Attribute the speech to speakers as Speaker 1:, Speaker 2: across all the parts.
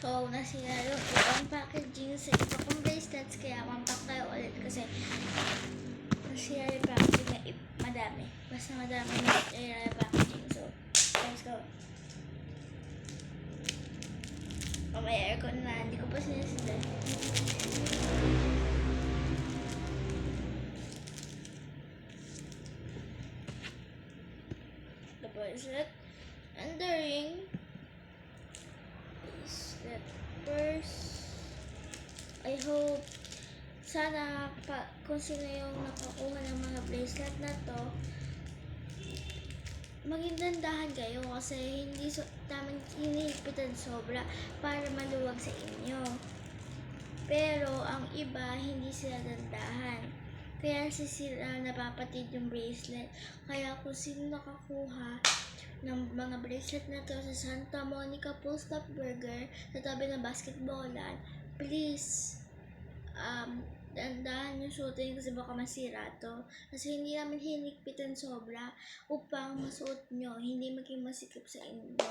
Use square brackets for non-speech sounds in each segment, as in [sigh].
Speaker 1: So, nasira yung ibang packaging sa iba kong bracelets. Kaya mampak tayo ulit kasi nasira yung packaging na madami. Basta madami na nasira yung packaging. So, let's go. Oh, may aircon na. Hindi ko pa sinisila. Kung sino yung nakakuha ng mga bracelet na to, maging dandahan kayo kasi hindi so, tamang hinihipitan sobra para maluwag sa inyo. Pero ang iba, hindi sila dandahan. Kaya si sila napapatid yung bracelet. Kaya kung sino nakakuha ng mga bracelet na to sa Santa Monica Full Stop Burger sa tabi ng basketballan, please, um, dandahan yung shooting kasi baka masira to. Kasi hindi namin hinikpitan sobra upang masuot nyo, hindi maging masikip sa inyo.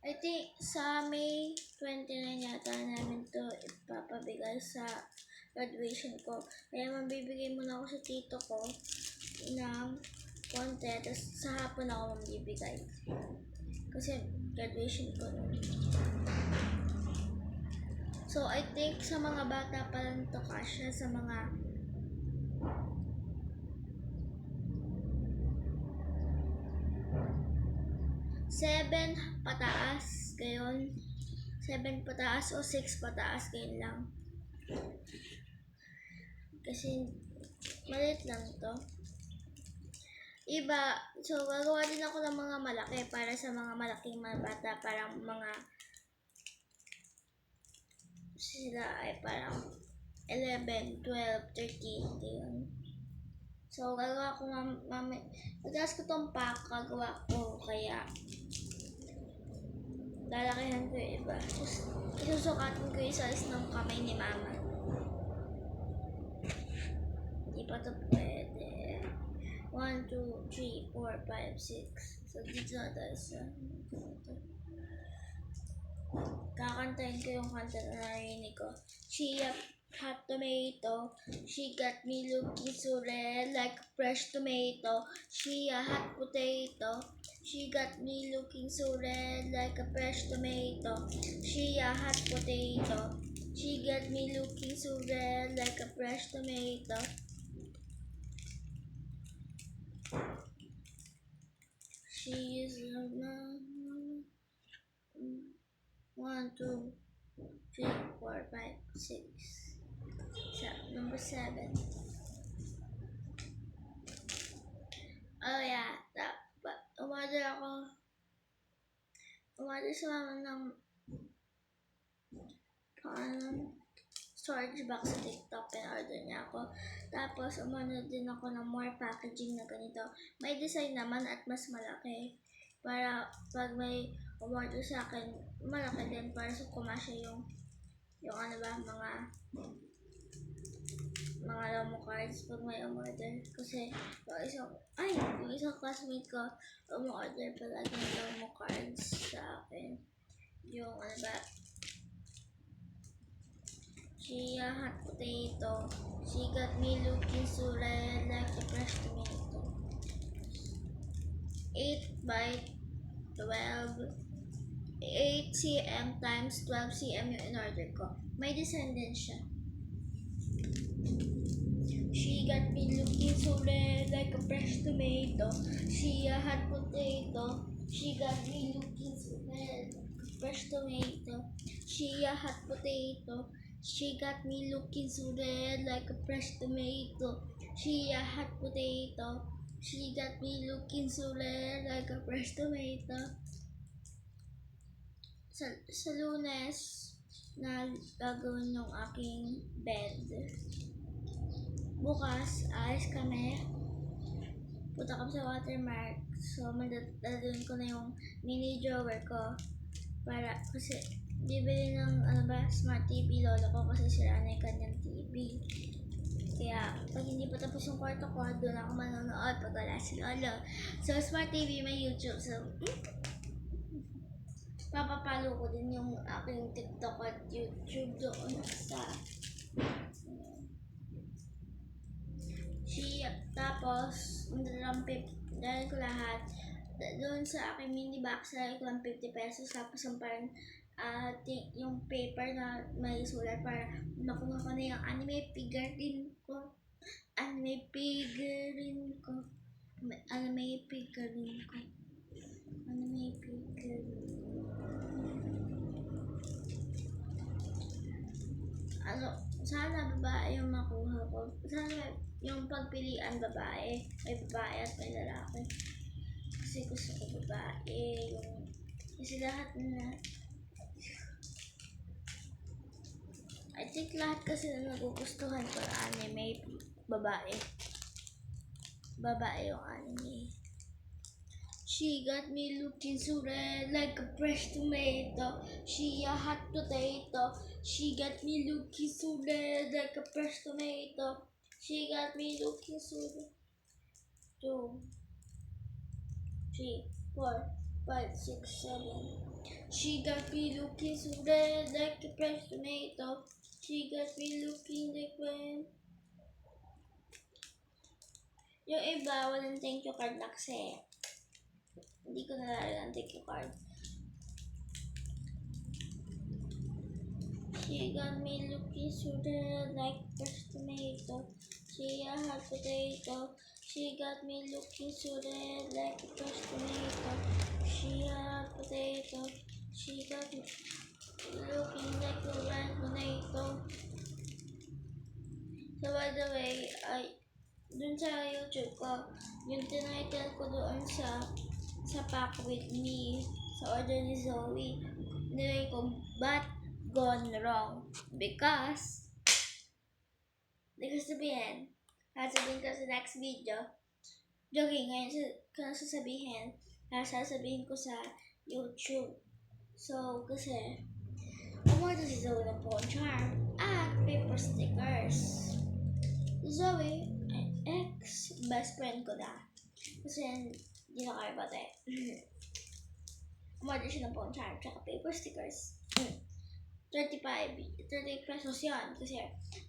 Speaker 1: I think sa May 29 yata namin to ipapabigay sa graduation ko. Kaya mabibigay muna ako sa tito ko ng konti, tapos sa hapon ako mabibigay. Kasi graduation ko. So, I think sa mga bata pa lang to kasya sa mga seven pataas, gayon. Seven pataas o six pataas, gayon lang. Kasi maliit lang to. Iba, so gagawa din ako ng mga malaki para sa mga malaking mga bata, parang mga sila ay parang 11, 12, 13, yun. So, gagawa ko mam mami, madalas ko tong pack, gagawa ko, kaya lalakihan ko yung iba. Tapos, isusukatin ko yung size ng kamay ni mama. Hindi pa to pwede. 1, 2, 3, 4, 5, 6. So, dito na tayo sa... Kakantahin ko yung kanta na narinig ko. She a hot tomato. She got me looking so red like a fresh tomato. She a hot potato. She got me looking so red like a fresh tomato. She a hot potato. She got me looking so red like a fresh tomato. She is a one, two, three, four, five, six. So, number seven. Oh yeah, dapat umorder ako. Umorder sa mama ng um, storage box sa TikTok, in-order niya ako. Tapos, umorder din ako ng more packaging na ganito. May design naman at mas malaki. Para pag may umorder sa akin, malaki din para sa kumasya yung yung ano ba, mga mga lomo cards pag may umorder. Kasi yung isang, ay, yung isang classmate ko, umorder palagi ng lomo cards sa akin. Yung ano ba, She a hot potato. She got me looking so red like a fresh tomato. 8 by 12. 8 cm times 12 cm yung in-order ko. May design din siya. She got me looking so red like a fresh tomato. She a hot potato. She got me looking so red like a fresh tomato. She a hot potato. She got me looking so red like a fresh tomato. She a hot potato. She got me looking so red like a fresh tomato. Sa, sa lunes na gagawin yung aking bed. Bukas, ayos kami. Punta kami sa watermark. So, madadalhin ko na yung mini drawer ko. Para, kasi, bibili ng, ano ba, smart TV lolo ko kasi sira na yung kanyang TV. Kaya, pag hindi pa tapos yung kwarto ko, doon ako manonood pag wala si lolo. So, smart TV, may YouTube. So, mm, papapalo ko din yung aking TikTok at YouTube doon sa She, tapos, pip, dahil ko lahat, doon sa aking mini box, dahil ko lang 50 pesos, tapos yung parang, ti- yung paper na may sulat para makuha ko na yung anime figurine ko. Anime figurine ko. Anime figurine ko. Anime figurine. Ano, sana babae yung makuha ko. Sana yung pagpilian babae. May babae at may lalaki. Kasi gusto ko babae. Yung, kasi lahat na I think lahat kasi na nagugustuhan ko na anime, babae. Babae yung anime. She got me looking so red like a fresh tomato. She a hot potato. She got me looking so red like a fresh tomato. She got me looking so red. Two, three, four, five, six, seven. She got me looking so red like a fresh tomato. She got me looking like when... Yung iba, walang thank you card na kasi. Hindi ko nalalagyan ang thank you card. She got me looking so red like fresh tomato. She a hot potato. She got me looking so red like fresh tomato. She a hot potato. She got me looking like a red tomato. So by the way, ay, dun sa YouTube ko, yung tinitle ko doon sa sa pack with me, sa order ni Zoe, nilagay ko, but gone wrong. Because, ko sabihin, sasabihin ko sa next video, joking, ngayon sa, ko na sasabihin, sasabihin ko sa YouTube. So, kasi, umorder si Zoe ng phone charm at paper stickers. Zoe, ex, best friend ko na. Kasi, hindi na kaya bate. [laughs] Umorder siya ng phone charm tsaka paper stickers. Mm. 35, 30 pesos yan. Kasi,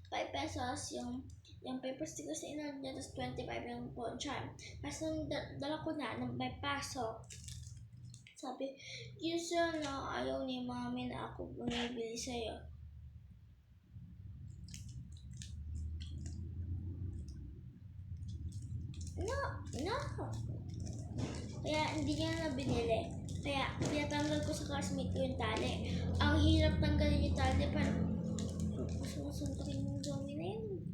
Speaker 1: 5 pesos yung yung paper stickers na inorder niya, tapos 25 yung phone charm. Tapos nung da- dala ko na, nung may pasok, sabi, yun na ayaw ni mami na ako bumibili sa'yo. No, no. Kaya hindi niya na binili. Kaya pinatanggal ko sa classmate ko yung tali. Ang hirap tanggalin yung tali pero susuntukin yung zombie na yun.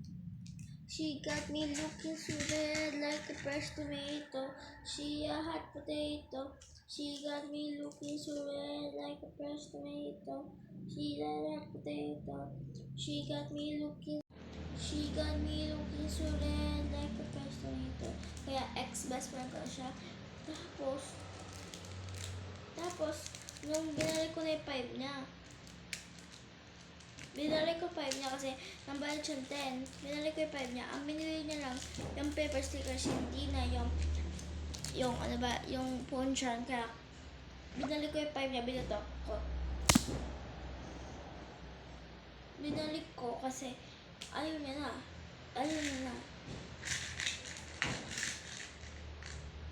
Speaker 1: She got me looking so red like a fresh tomato. She a hot potato. She got me looking so red like a fresh tomato. She a hot potato. She got me looking She got me looking so red like a fresh tomato. Kaya ex-best friend ko siya. Tapos, tapos, nung binalik ko na yung 5 niya, binalik ko 5 niya kasi nambayad siyang 10. Binalik ko yung 5 niya. Ang binili niya lang, yung paper stickers, hindi na yung, yung ano ba, yung phone charm. Kaya, binalik ko yung 5 niya, binato ko. Binalik ko kasi, ayaw niya na. Ayaw niya na.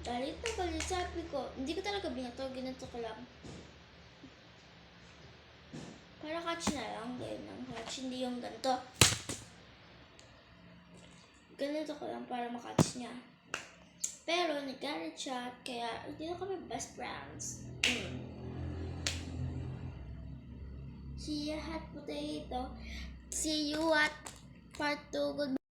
Speaker 1: Galit na galit. Sabi ko, hindi ko talaga binato. Ginato ko lang. Para catch na lang. Ganyan lang. Catch. Hindi yung ganito. Ganito ko lang para makatch niya. Pero nagalit siya. Kaya hindi na kami best friends. Mm. See you hot potato. See you at part 2. Goodbye.